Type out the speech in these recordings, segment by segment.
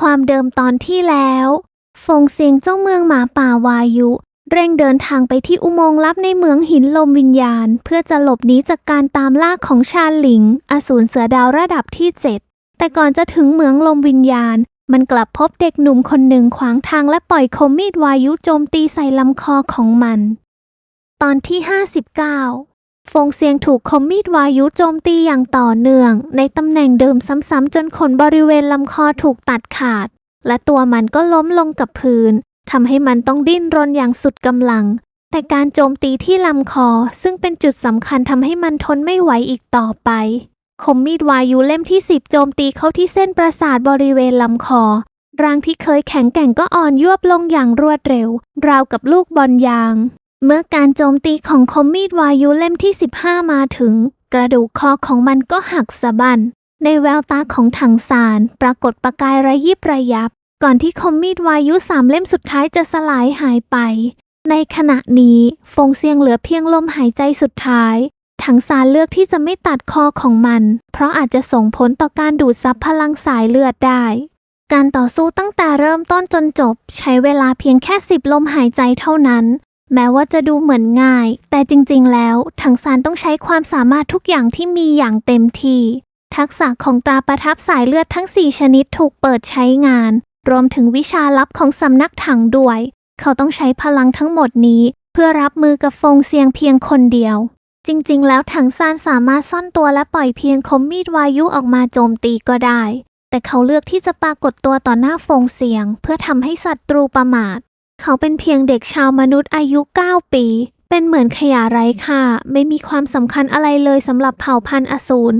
ความเดิมตอนที่แล้วฟงเซียงเจ้าเมืองหมาป่าวายุ เร่งเดินทางไปที่อุโมงค์ลับในเมืองหินลมวิญญาณ เพื่อจะหลบหนีจากการตามล่าของชาหลิง อสูรเสือดาวระดับที่ 7 แต่ก่อนจะถึงเมืองลมวิญญาณ มันกลับพบเด็กหนุ่มคนหนึ่งขวางทางและปล่อยคมมีดวายุโจมตีใส่ลำคอของมัน ตอนที่ 59 ฟงเซียงถูกคมมีดวายุโจมตีอย่างต่อเนื่อง ในตำแหน่งเดิมซ้ำๆจนขนบริเวณลำคอถูกตัดขาด และตัวมันก็ล้มลงกับพื้นทำให้มันต้องดิ้นรนอย่างสุดกำลัง แต่การโจมตีที่ลำคอซึ่งเป็นจุดสำคัญทำให้มันทนไม่ไหวอีกต่อไป คมมีดวายุเล่มที่10โจมตีเข้าที่เส้นประสาทบริเวณลำคอร่างที่เคยแข็งแกร่งก็อ่อนยวบลงอย่างรวดเร็ว ราวกับลูกบอลยาง เมื่อการโจมตีของคมมีดวายุเล่มที่ 15 มาถึง กระดูกคอของมันก็หักสะบัน ในแววตาของถังสารปรากฏประกายระยิบระยับ ก่อนที่คมมีดวายุสามเล่มสุดท้ายจะสลายหายไป ในขณะนี้ฟงเซียงเหลือเพียงลมหายใจสุดท้าย ถังสารเลือกที่จะไม่ตัดคอของมัน เพราะอาจจะส่งผลต่อการดูดซับพลังสายเลือดได้ การต่อสู้ตั้งแต่เริ่มต้นจนจบ ใช้เวลาเพียงแค่สิบลมหายใจเท่านั้น แม้ว่าจะดูเหมือนง่าย แต่จริงๆ แล้วถังซานต้องใช้ความสามารถทุกอย่างที่มีอย่างเต็มที่ ทักษะของตราประทับสายเลือดทั้ง 4 ชนิดถูกเปิดใช้งาน รวมถึงวิชาลับของสำนักถังด้วย เขาต้องใช้พลังทั้งหมดนี้ เพื่อรับมือกับฟงเซียงเพียงคนเดียว จริงๆ แล้วถังซานสามารถซ่อนตัวและปล่อยเพียงคมมีดวายุออกมาโจมตีก็ได้ แต่เขาเลือกที่จะปรากฏตัวต่อหน้าฟงเซียง เพื่อทำให้ศัตรูประมาท เขาเป็นเพียงเด็กชาวมนุษย์อายุ 9 ปี เป็นเหมือนขยะไร้ค่า ไม่มีความสำคัญอะไรเลยสำหรับเผ่าพันธุ์อสูร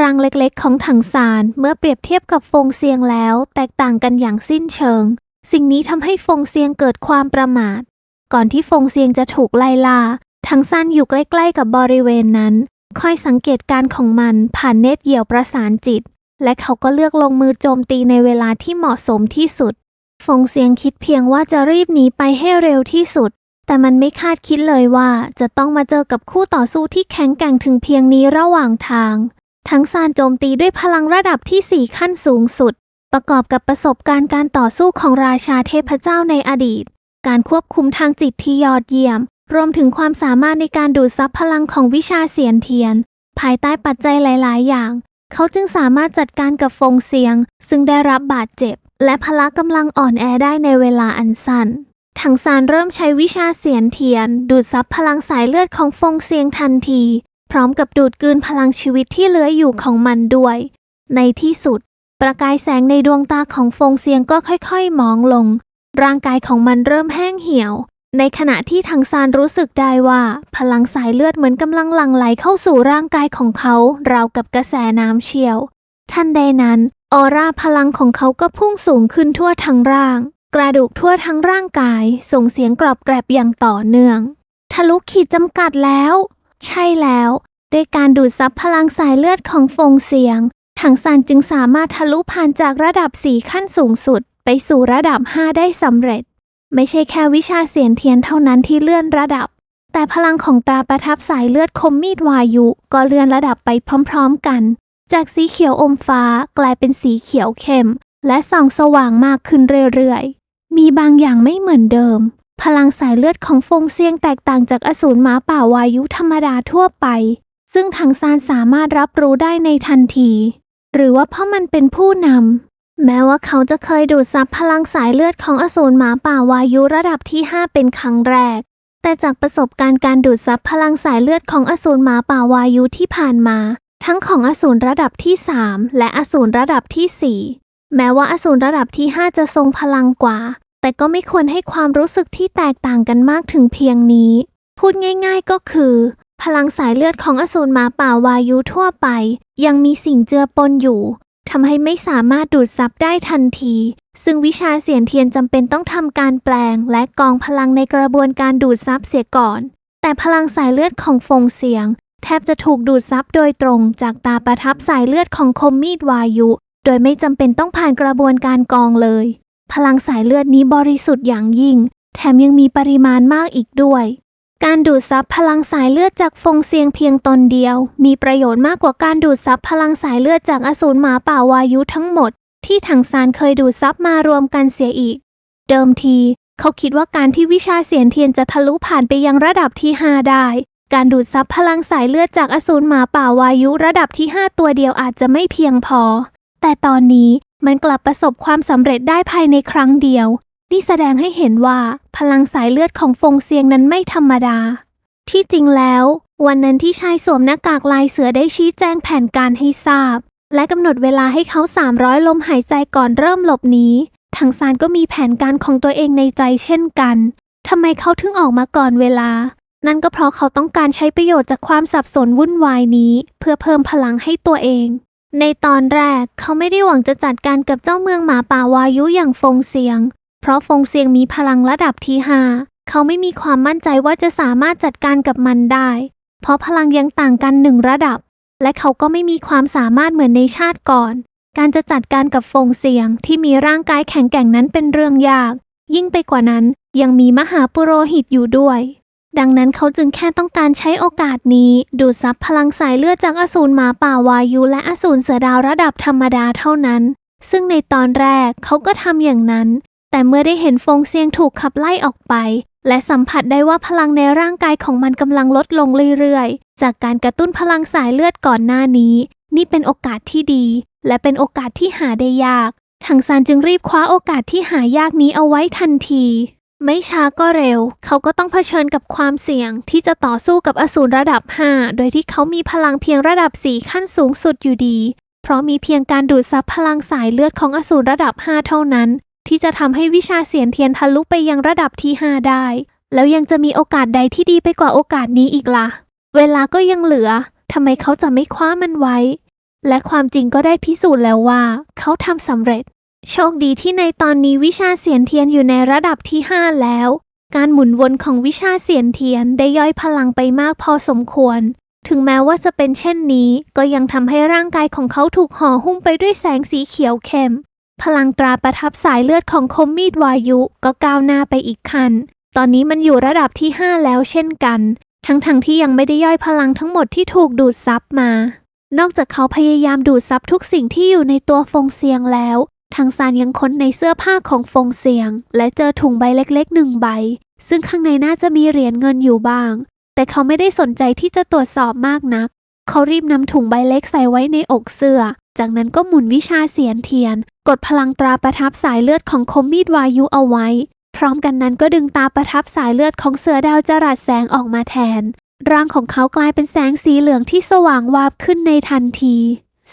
รังเล็กๆ ของถังซานเมื่อเปรียบเทียบกับฟงเซียงแล้ว แตกต่างกันอย่างสิ้นเชิง สิ่งนี้ทำให้ฟงเซียงเกิดความประมาท ก่อนที่ฟงเซียงจะถูกไล่ล่า ถังซานอยู่ใกล้ๆ กับบริเวณนั้น คอยสังเกตการของมันผ่านเนตรเหี่ยวประสานจิต และเขาก็เลือกลงมือโจมตีในเวลาที่เหมาะสมที่สุด ฟงเซียงคิดเพียงว่าจะรีบหนีไปให้เร็วที่สุด แต่มันไม่คาดคิดเลยว่าจะต้องมาเจอกับคู่ต่อสู้ที่แข็งแกร่งถึงเพียงนี้ระหว่างทาง ทั้งซานโจมตีด้วยพลังระดับที่ 4 ขั้นสูงสุด ประกอบกับประสบการณ์การต่อสู้ของราชาเทพเจ้าในอดีต การควบคุมทางจิตที่ยอดเยี่ยม รวมถึงความสามารถในการดูดซับพลังของวิชาเสียนเทียน ภายใต้ปัจจัยหลาย ๆ อย่าง เขาจึงสามารถจัดการกับฟงเซียง ซึ่งได้รับบาดเจ็บ และพละกำลังอ่อนแอได้ในเวลาอันสั้น ถังซานเริ่มใช้วิชาเสียนเทียน ดูดซับพลังสายเลือดของฟงเซียงทันที พร้อมกับดูดกลืนพลังชีวิตที่เหลืออยู่ของมันด้วย ในที่สุด ประกายแสงในดวงตาของฟงเซียงก็ค่อยๆมองลง ร่างกายของมันเริ่มแห้งเหี่ยว ในขณะที่ทังซานรู้สึกได้ว่า พลังสายเลือดเหมือนกำลังหลั่งไหลเข้าสู่ร่างกายของเขา ราวกับกระแสน้ำเชี่ยว ทันใดนั้น ออร่าพลังของเขาก็พุ่งสูงขึ้นทั่วทั้งร่าง กระดูกทั่วทั้งร่างกาย ส่งเสียงกรอบแกรบอย่างต่อเนื่อง ทะลุขีดจำกัดแล้ว ใช่แล้ว ด้วยการดูดซับพลังสายเลือดของฟงเสียง ถังซานจึงสามารถทะลุผ่านจากระดับ 4 ขั้นสูงสุด ไปสู่ระดับ 5 ได้สำเร็จ ไม่ใช่แค่วิชาเสียนเทียนเท่านั้นที่เลื่อนระดับ แต่พลังของตราประทับสายเลือดคมมีดวายุ ก็เลื่อนระดับไปพร้อม ๆ กัน จากสีเขียวอมฟ้ากลายเป็นสีเขียวเข้ม และส่องสว่างมากขึ้นเรื่อยๆ มีบางอย่างไม่เหมือนเดิม พลังสายเลือดของฟงเซียงแตกต่างจากอสูรหมาป่าวายุธรรมดาทั่วไป ซึ่งทางซานสามารถรับรู้ได้ในทันที หรือว่าเพราะมันเป็นผู้นำแม้ว่าเขาจะเคยดูดซับพลังสายเลือดของอสูรหมาป่าวายุระดับที่ 5 เป็นครั้งแรก แต่จากประสบการณ์การดูดซับพลังสายเลือดของอสูรหมาป่าวายุที่ผ่านมา ทั้งของอสูรระดับที่ 3 และอสูรระดับที่ 4 แม้ว่าอสูรระดับที่ 5 จะทรงพลังกว่า แต่ก็ไม่ควรให้ความรู้สึกที่แตกต่างกันมากถึงเพียงนี้ พูดง่าย ๆก็คือ พลังสายเลือดของอสูรหมาป่าวายุทั่วไป ยังมีสิ่งเจือปนอยู่ทำให้ไม่สามารถดูดซับได้ทันที ซึ่งวิชาเสียนเทียนจำเป็นต้องทำการแปลง และกองพลังในกระบวนการดูดซับเสียก่อน แต่พลังสายเลือดของฟงเสียง แทบจะถูกดูดซับโดยตรงจากตาประทับสายเลือดของคมมีดวายุ โดยไม่จำเป็นต้องผ่านกระบวนการกองเลย พลังสายเลือดนี้บริสุทธิ์อย่างยิ่ง แถมยังมีปริมาณมากอีกด้วย การดูดซับพลังสายเลือดจากฟงเซียงเพียงตนเดียว มีประโยชน์มากกว่าการดูดซับพลังสายเลือดจากอสูรหมาป่าวายุทั้งหมด ที่ถังซานเคยดูดซับมารวมกันเสียอีก เดิมที เขาคิดว่าการที่วิชาเสียนเทียนจะทะลุผ่านไปยังระดับที่5ได้ การดูดซับพลังสายเลือดจากอสูรหมาป่าวายุระดับที่ 5 ตัวเดียวอาจจะไม่เพียงพอ แต่ตอนนี้มันกลับประสบความสำเร็จได้ภายในครั้งเดียว นี่แสดงให้เห็นว่าพลังสายเลือดของฟงเซียงนั้นไม่ธรรมดา ที่จริงแล้ว วันนั้นที่ชายสวมหน้ากากลายเสือได้ชี้แจงแผนการให้ทราบ และกำหนดเวลาให้เขา 300 ลมหายใจก่อนเริ่มหลบหนีทางซานก็มีแผนการของตัวเองในใจเช่นกันทำไมเขาถึงออกมาก่อนเวลา นั่นก็เพราะเขาต้องการใช้ประโยชน์จากความสับสนวุ่นวายนี้ เพื่อเพิ่มพลังให้ตัวเอง ในตอนแรกเขาไม่ได้หวังจะจัดการกับเจ้าเมืองหมาป่าวายุอย่างฟงเซียง เพราะฟงเซียงมีพลังระดับที่ห้าเขาไม่มีความมั่นใจว่าจะสามารถจัดการกับมันได้ เพราะพลังยังต่างกันหนึ่งระดับ และเขาก็ไม่มีความสามารถเหมือนในชาติก่อน การจะจัดการกับฟงเสียงที่มีร่างกายแข็งแกร่งนั้นเป็นเรื่องยาก ยิ่งไปกว่านั้นยังมีมหาปุโรหิตอยู่ด้วย ดังนั้นเขาจึงแค่ต้องการใช้โอกาสนี้ ดูดซับพลังสายเลือดจากอสูรหมาป่าวายุและอสูรเสือดาวระดับธรรมดาเท่านั้น ซึ่งในตอนแรกเขาก็ทำอย่างนั้น แต่เมื่อได้เห็นฟงเซียงถูกขับไล่ออกไป และสัมผัสได้ว่าพลังในร่างกายของมันกำลังลดลงเรื่อยๆ จากการกระตุ้นพลังสายเลือดก่อนหน้านี้ นี่เป็นโอกาสที่ดี และเป็นโอกาสที่หาได้ยาก ถังซานจึงรีบคว้าโอกาสที่หายากนี้เอาไว้ทันที ไม่ช้าก็เร็ว เขาก็ต้องเผชิญกับความเสี่ยง ที่จะต่อสู้กับอสูรระดับ 5 โดยที่เขามีพลังเพียงระดับ 4 ขั้นสูงสุดอยู่ดี เพราะมีเพียงการดูดซับพลังสายเลือดของอสูรระดับ 5 เท่านั้น ที่จะทำให้วิชาเสียนเทียนทะลุไปยังระดับที่ 5 ได้ แล้วยังจะมีโอกาสใดที่ดีไปกว่าโอกาสนี้อีกล่ะ เวลาก็ยังเหลือทำไมเขาจะไม่คว้ามันไว้ และความจริงก็ได้พิสูจน์แล้วว่า เขาทำสำเร็จ โชคดีที่ในตอนนี้วิชาเสียนเทียนอยู่ในระดับที่ 5 แล้ว การหมุนวนของวิชาเสียนเทียนได้ย่อยพลังไปมากพอสมควร ถึงแม้ว่าจะเป็นเช่นนี้ ก็ยังทำให้ร่างกายของเขาถูกห่อหุ้มไปด้วยแสงสีเขียวเข้ม พลังตราประทับสายเลือดของคมมีดวายุก็ก้าวหน้าไปอีกขั้น ตอนนี้มันอยู่ระดับที่ 5 แล้วเช่นกัน ทั้งๆทที่ยังไม่ได้ย่อยพลังทั้งหมดที่ถูกดูดซับมา นอกจากเขาพยายามดูดซับทุกสิ่งที่อยู่ในตัวฟงเซียงแล้ว ทางซานยังค้นในเสื้อผ้าของฟงเซียง และเจอถุงใบเล็กๆหนึ่งใบ ซึ่งข้างในน่าจะมีเหรียญเงินอยู่บ้าง แต่เขาไม่ได้สนใจที่จะตรวจสอบมากนัก เขารีบนำถุงใบเล็กใส่ไว้ในอกเสื้อ จากนั้นก็หมุนวิชาเสียนเทียน กดพลังตราประทับสายเลือดของคมมีดวายุเอาไว้ พร้อมกันนั้นก็ดึงตาประทับสายเลือดของเสือดาวจรัสแสงออกมาแทน ร่างของเขากลายเป็นแสงสีเหลืองที่สว่างวาบขึ้นในทันที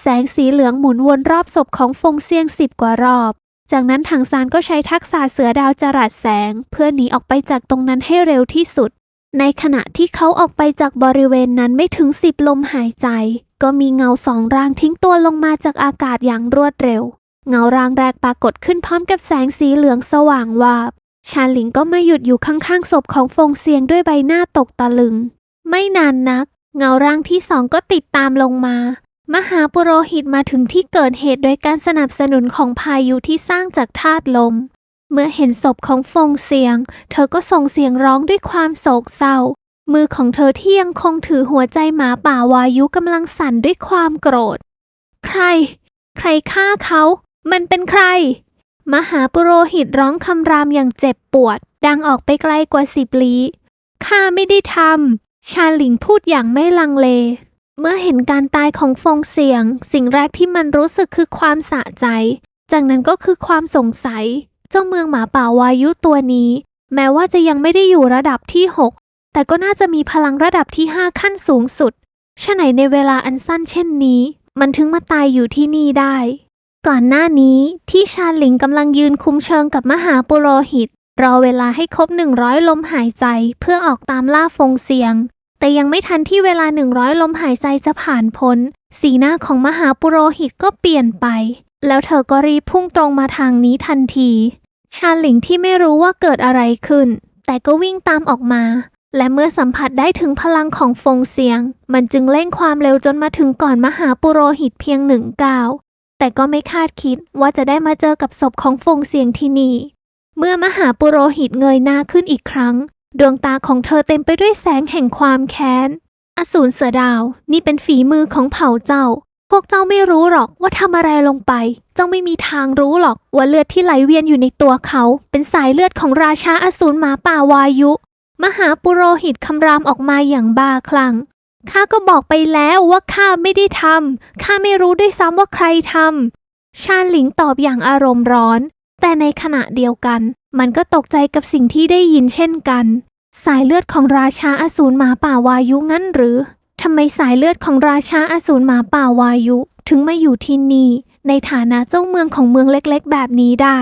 แสงสีเหลืองหมุนวนรอบศพของฟงเซียงสิบกว่ารอบ จากนั้นถังซานก็ใช้ทักษะเสือดาวจรัสแสง เพื่อหนีออกไปจากตรงนั้นให้เร็วที่สุด ในขณะที่เขาออกไปจากบริเวณนั้นไม่ถึงสิบลมหายใจ ก็มีเงาสองร่างทิ้งตัวลงมาจากอากาศอย่างรวดเร็ว เงาร่างแรกปรากฏขึ้นพร้อมกับแสงสีเหลืองสว่างวาบ ชาหลิงก็ไมาหยุดอยู่ข้างๆศพของฟงเซียงด้วยใบหน้าตกตะลึง ไม่นานนัก เงาร่างที่สองก็ติดตามลงมา มหาปุโรหิตมาถึงที่เกิดเหตุโดยการสนับสนุนของพายุที่สร้างจากธาตุลม เมื่อเห็นศพของฟงเซียง เธอก็ส่งเสียงร้องด้วยความโศกเศร้า มือของเธอที่ยังคงถือหัวใจหมาป่าวายุกำลังสั่นด้วยความโกรธ ใคร ใครฆ่าเขา มันเป็นใคร มหาปุโรหิตร้องคำรามอย่างเจ็บปวด ดังออกไปไกลกว่าสิบลี้ข้าไม่ได้ทำชาหลิงพูดอย่างไม่ลังเล เมื่อเห็นการตายของฟงเสียง สิ่งแรกที่มันรู้สึกคือความสะใจ จากนั้นก็คือความสงสัย เจ้าเมืองหมาป่าวายุตัวนี้ แม้ว่าจะยังไม่ได้อยู่ระดับที่ 6 แต่ก็น่าจะมีพลังระดับที่ 5 ขั้นสูงสุดฉะไหนในเวลาอันสั้นเช่นนี้ มันถึงมาตายอยู่ที่นี่ได้ ก่อนหน้านี้ที่ชาหลิงกำลังยืนคุมเชิงกับมหาปุโรหิต รอเวลาให้ครบ100ลมหายใจเพื่อออกตามล่าฟงเสียง แต่ยังไม่ทันที่เวลา100ลมหายใจจะผ่านพ้น สีหน้าของมหาปุโรหิตก็เปลี่ยนไป แล้วเธอก็รีบพุ่งตรงมาทางนี้ทันที ชาหลิงที่ไม่รู้ว่าเกิดอะไรขึ้น แต่ก็วิ่งตามออกมา และเมื่อสัมผัสได้ถึงพลังของฟงเสียง มันจึงเร่งความเร็วจนมาถึงก่อนมหาปุโรหิตเพียงหนึ่งก้าวแต่ก็ไม่คาดคิดว่าจะได้มาเจอกับศพของฟงเสียงที่นี่ เมื่อมหาปุโรหิตเงยหน้าขึ้นอีกครั้ง ดวงตาของเธอเต็มไปด้วยแสงแห่งความแค้น อสูรเสือดาว นี่เป็นฝีมือของเผ่าเจ้า พวกเจ้าไม่รู้หรอกว่าทำอะไรลงไป เจ้าไม่มีทางรู้หรอกว่าเลือดที่ไหลเวียนอยู่ในตัวเขา เป็นสายเลือดของราชาอสูรหมาป่าวายุ มหาปุโรหิตคำรามออกมาอย่างบ้าคลั่งข้าก็บอกไปแล้วว่าข้าไม่ได้ทำข้าไม่รู้ด้วยซ้ำว่าใครทำชาหลิงตอบอย่างอารมณ์ร้อน แต่ในขณะเดียวกัน มันก็ตกใจกับสิ่งที่ได้ยินเช่นกัน สายเลือดของราชาอสูรหมาป่าวายุงั้นหรือทำไมสายเลือดของราชาอสูรหมาป่าวายุ ถึงมาอยู่ที่นี่ในฐานะเจ้าเมืองของเมืองเล็กๆ แบบนี้ได้